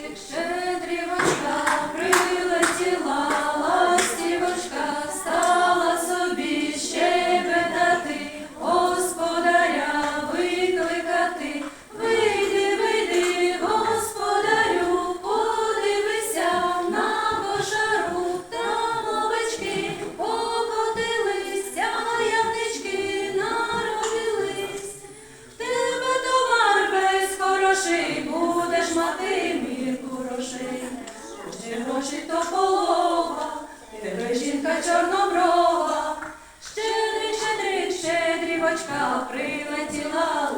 Thank you. Чорно житополова, тебе жінка чорноброва, щедрі, щедрі, щедрівочка прилетіла.